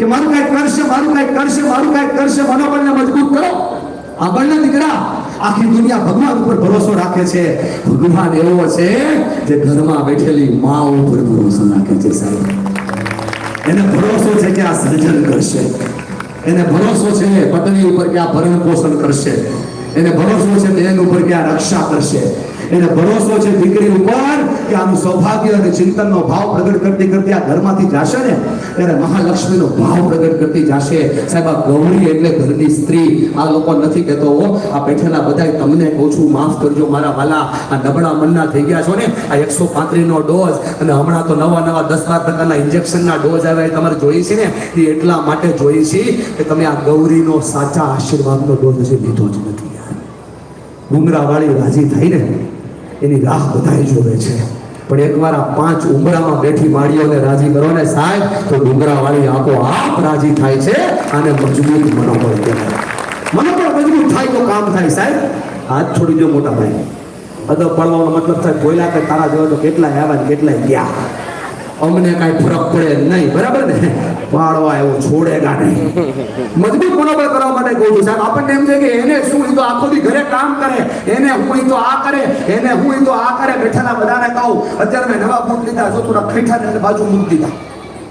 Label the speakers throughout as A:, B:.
A: કે મારું કઈ કરશે, મારું કઈ કરશે, મારું કઈ કરશે, મનોબળને મજબૂત કરો. આ બળના દીકરા, આખી દુનિયા ભગવાન ઉપર ભરોસો રાખે છે. ભગવાન એવો છે જે ઘરમાં બેઠેલી મા ઉપર ભરોસો રાખે છે સાહેબ. એને ભરોસો છે કે આ સર્જન કરશે. એને ભરોસો છે પત્ની ઉપર કે આ ભરણ પોષણ કરશે. એને ભરોસો છે બેન ઉપર કે આ રક્ષા કરશે. એને ભરોસો છે દીકરી ઉપર કે આનું સૌભાગ્ય અને ચિંતનનો ભાવ પ્રગટ કરતી કરતી આ ઘરમાંથી જાશે ને, ત્યારે મહાલક્ષ્મીનો ભાવ પ્રગટ કરતી જાશે. સાહેબ, આ ગૌરી એટલે ઘરની સ્ત્રી. આ લોકો નથી કહેતો આ બેઠેલા બધાય તમને કહું છું માફ કરજો મારા વાલા. આ નબળા મનના થઈ ગયા છો ને? આ એકસો નો ડોઝ અને હમણાં તો નવા નવા દસ બાર પ્રકારના ઇન્જેક્શનના ડોઝ આવ્યા તમારે જોઈ છે ને? એ એટલા માટે જોઈ છે કે તમે આ ગૌરીનો સાચા આશીર્વાદનો ડોઝ હજી લીધો જ નથી યાર. ડુંગરાવાળી રાજી થઈ ને એની રાહ બધાય જોવે છે. પણ એકવાર આ પાંચ ઉમરામાં બેઠી માળીઓને રાજી કરો ને સાહેબ, તો ડુંગરાવાળી આંખો આપ રાજી થાય છે અને મજબૂત મનોબળ કહેવાય. મનોબળ મજબૂત થાય તો કામ થાય સાહેબ. હાથ છોડી દો મોટા ભાઈ. અદબ પડવાનો મતલબ થાય, કોયલા કે તારા જોવા તો કેટલાય આવ્યા ને કેટલાય ગયા. અમને કાંઈ ફરક પડે નહીં, બરાબર ને? પાડવા એવો છોડેગા નહીં. મજબૂત મનોબળ કરવા માટે કહું છું, સાહેબ, આપણને એમ છે કે એને શું ઈ તો આખો દી ઘરે કામ કરે, એને હું તો આ કરે, એને હું તો આ કરે, બેઠેલા બધાને કહું, અત્યારે મેં નવા બૂટ લીધા, જો થોડા ખૈઠા બાજુ મૂકી દીધા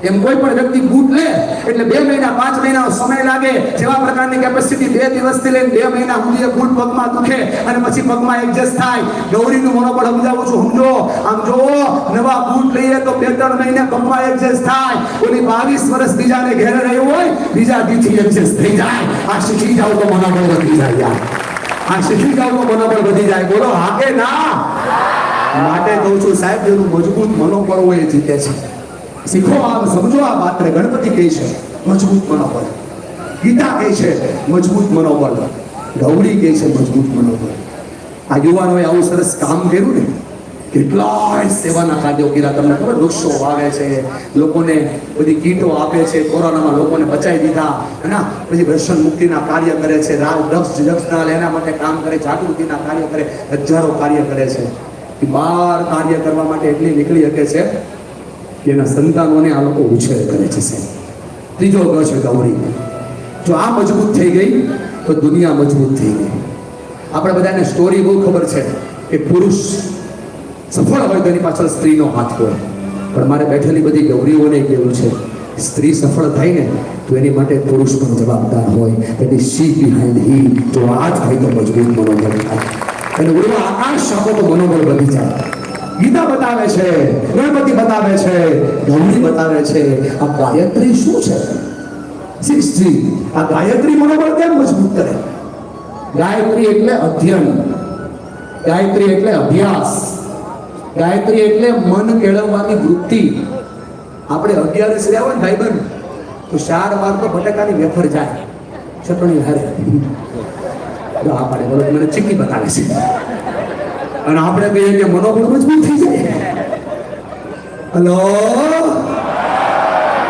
A: એમ કોઈ પણ વ્યક્તિ બૂટ લે, એટલે બે મહિના, પાંચ મહિના સમય લાગે, જેવા પ્રકારની કેપેસિટી બે દિવસથી લઈને બે મહિના સુધી બૂટ પગમાં દુખે અને પછી પગમાં એડજસ્ટ થાય. ગૌરીનું મનોબળ સમજાવું છું, સમજો. આમ જો નવા બૂટ લઈએ તો બે ત્રણ મહિને પગમાં એડજસ્ટ થાય. ઓલી બાવીસ વર્ષ બીજાને ઘેરે રહ્યું હોય, બીજા દીથી એડજસ્ટ થઈ જાય. આ શીખી જાવ તો મનોબળ વધી જાય યાર. આ શીખી જાવ તો મનોબળ વધી જાય. બોલો, હા કે ના? માટે કહું છું, સાહેબ, જેનું મજબૂત મનોબળ હોય એ જીતે છે. શીખો આ સમજો આ વાતને ગણપતિ કહે છે, મજબૂત મનોબળ. ગીતા કહે છે, મજબૂત મનોબળ. ગૌરી કહે છે, મજબૂત મનોબળ. આ યુવાનોએ આવું સરસ કામ કર્યું ને, કેટલાય સેવાના કાર્યો કર્યા. તમને ખબર, વૃક્ષો વાવે છે, લોકોને બધી કીટો આપે છે, કોરોનામાં લોકોને બચાવી દીધા. હે પછી દર્શન મુક્તિના કાર્ય કરે છે, રાવ દક્ષ દક્ષના એના માટે કામ કરે, જાગૃતિના કાર્ય કરે, હજારો કાર્ય કરે છે. બાર કાર્ય કરવા માટે એટલી નીકળી શકે છે કે એના સંતાનોને આ લોકો ઉછેર કરે છે સાહેબ. ત્રીજો ગ છે ગૌરી. જો આ મજબૂત થઈ ગઈ, તો દુનિયા મજબૂત થઈ ગઈ. આપણે બધાને સ્ટોરી બહુ ખબર છે કે પુરુષ સફળ હોય તેની પાછળ સ્ત્રીનો હાથ હોય. પણ મારે બેઠેલી બધી ગૌરીઓને કેવું છે, સ્ત્રી સફળ થાય ને, તો એની માટે પુરુષ પણ જવાબદાર હોય. તેની સી બિહાઇન્ડ હી જો આ થાય તો મજબૂત મનોબળ થાય. અને ઉડવા આકાશ આપો તો મનોબળ વધી જાય. ગીતા બતાવે છે, ગણપતિ બતાવે છે ગૌરી બતાવે છે, આ ગાયત્રી શું છે? સિક્સ આ ગાયત્રી મનોબળ કેમ મજબૂત કરે? ગાયત્રી એટલે અધ્યયન, ગાયત્રી એટલે અભ્યાસ, ગાયત્રી એટલે મન કેળવવાની વૃત્તિ. આપણે અગિયારસ રહ્યા હોય ભાઈ ભાઈબંધ, તો ચાર વાર તો બટાકાની વેફર જાય, ચટણી હારે. આ પાડે, મને ચીકી બતાવે છે. અને આપણે કહીએ કે મનોબળ મજબૂત થઈ જાય. હલો?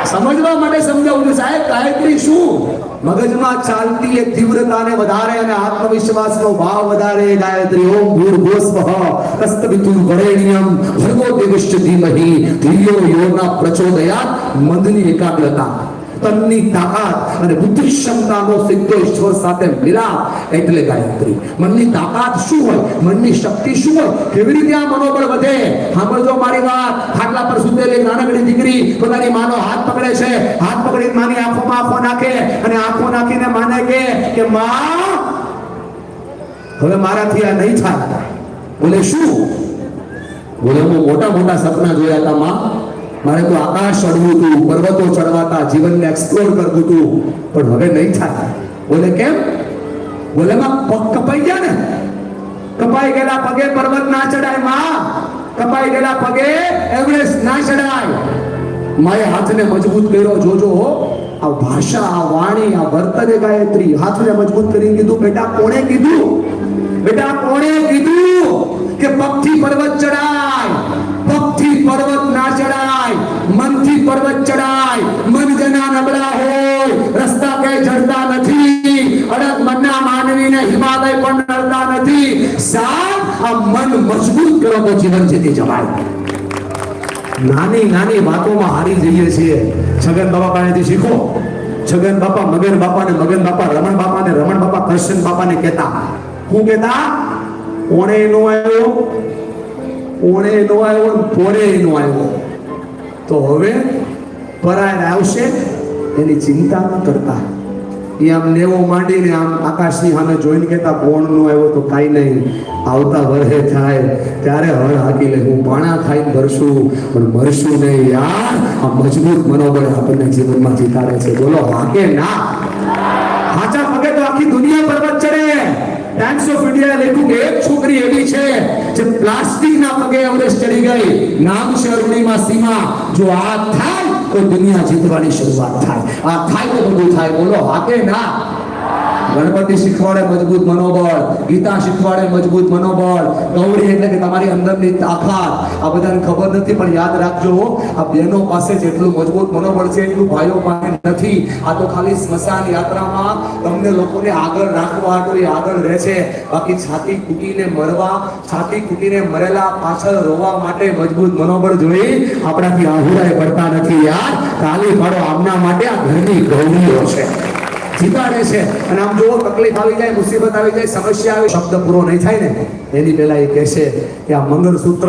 A: સમજવા માટે સમજાવું છું સાહેબ, ગાયત્રી શું? મગજમાં ચાલતી એ તીવ્રતાને વધારે અને આત્મવિશ્વાસનો ભાવ વધારે, ગાયત્રી, ઓમ ભૂર્ભુવસ્વઃ કસ્તવિતુ વરેણ્યમ, ભર્ગો દેવશ્ચ ધીમહી ધિયો યોના પ્રચોદયાત મનની એકાગ્રતા. તનની તાકાત અને બુદ્ધિ ક્ષમતાનો સીધો ઈશ્વર સાથે મિલાપ, એટલે ગાયત્રી. મનની તાકાત શું હોય? મનની શક્તિ શું હોય? કેવી રીતે આ મનોબળ વધે? સાંભળજો મારી વાત. ખાટલા પર સુતેલી નાનકડી દીકરી પોતાની માનો હાથ પકડે છે. હાથ પકડી માની આંખોમાં આંખો નાખે અને આંખો નાખીને માને કે કે માં, હવે મારાથી આ નહીં થાય. બોલે, શું? બોલે, હું મોટા મોટા સપના જોયા હતા, માં. મારે તો આકાશ ચડવું હતું, પર્વતો ચડવાતા જીવનને એક્સપ્લોર કરવું હતું, પણ હવે નહીં થાય બોલે કેમ? બોલે, માં, પગ કપાઈ ગયા ને? કપાઈ ગયેલા પગે પર્વત ના ચડાય, માં. કપાઈ ગયેલા પગે એવરેસ્ટ ના ચડાય. માએ હાથને મજબૂત કર્યો, જોજો આ ભાષા, આ વાણી, આ વર્તને ગાયત્રી હાથને મજબૂત કરીને કીધું બેટા, કોણે કીધું? બેટા, કોણે કીધું કે પગથી પર્વત ચડાય પગથી પર્વત ના ચડાય મનથી પર્વત ચડાય. મન જેના નબળા હોય. રસ્તા કે ચડતા નથી. અડગ મનના માનવીને હિમાલય પણ નડતા નથી. સાવ આ મન મજબૂત કરો તો જીવન જીતી જવાય. નાની નાની વાતોમાં હારી જઈએ છીએ. છગન બાબા પાસેથી શીખો. છગન બાપા મગન બાપા ને મગન બાપા, રમણ બાપા ને રમણ બાપા, કૃષ્ણ બાપા ને કહેતા. હું કહેતા? ઓણે નો આવ્યો. ઓણે નો આવ્યો કોણે નો આવ્યો. તો હવે પરાયણ આવશે એની ચિંતા કરતા. એ આમ લેવો માંડીને આમ આકાશની સામે જોઈને કહેતા, કોણ નો આવ્યો તો કાંઈ નહીં. આવતા વરહે થાય, ત્યારે હળ હાકી લે. હું પાણા ખાઈને ભરશું પણ મરશું નહીં યાર. આ મજબૂત મનોબળ આપણને જીવનમાં જીતાડે છે. બોલો હાકે ના. હાચા પગે તો આખી દુનિયા પર્વત ચડે. ટાઈમ્સ ઓફ ઇન્ડિયા લખ્યું કે એક છોકરી એવી છે જે પ્લાસ્ટિકના પગે એવરેસ્ટ ચડી ગઈ નામ છે અરુણિમા સીમા જો આ થાય તો દુનિયા જીતવાની શરૂઆત થાય આ થાય તો બધું થાય બોલો હાકે ના ગણપતિ શીખવાડે મજબૂત મનોબળ, ગીતા શીખવાડે મજબૂત મનોબળ. ગૌરી એટલે કે તમારી અંદરની તાકાત. આ બધાને ખબર નથી, પણ યાદ રાખજો આ બહેનો પાસે જેટલું મજબૂત મનોબળ છે, એટલું ભાઈઓ પાસે નથી. આ તો ખાલી સ્મશાન યાત્રામાં તમને લોકોને આગળ રાખવા હાટુ આગળ રહે છે. બાકી છાતી કૂટીને મરવા, છાતી કૂટીને મરેલા પાછળ રોવા માટે મજબૂત મનોબળ જોઈ આપણાથી આહુરાય પડતા નથી યાર. તાલી પાડો આમના માટે, આ ઘરની ગૌરીઓ છે. જીતાડે છે. અને આમ જુઓ, તકલીફ આવી જાય, મુસીબત આવી જાય, સમસ્યા આવી શબ્દ પૂરો નહીં થાય ને. એની પહેલા એ કહેશે કે આ મંગળસૂત્ર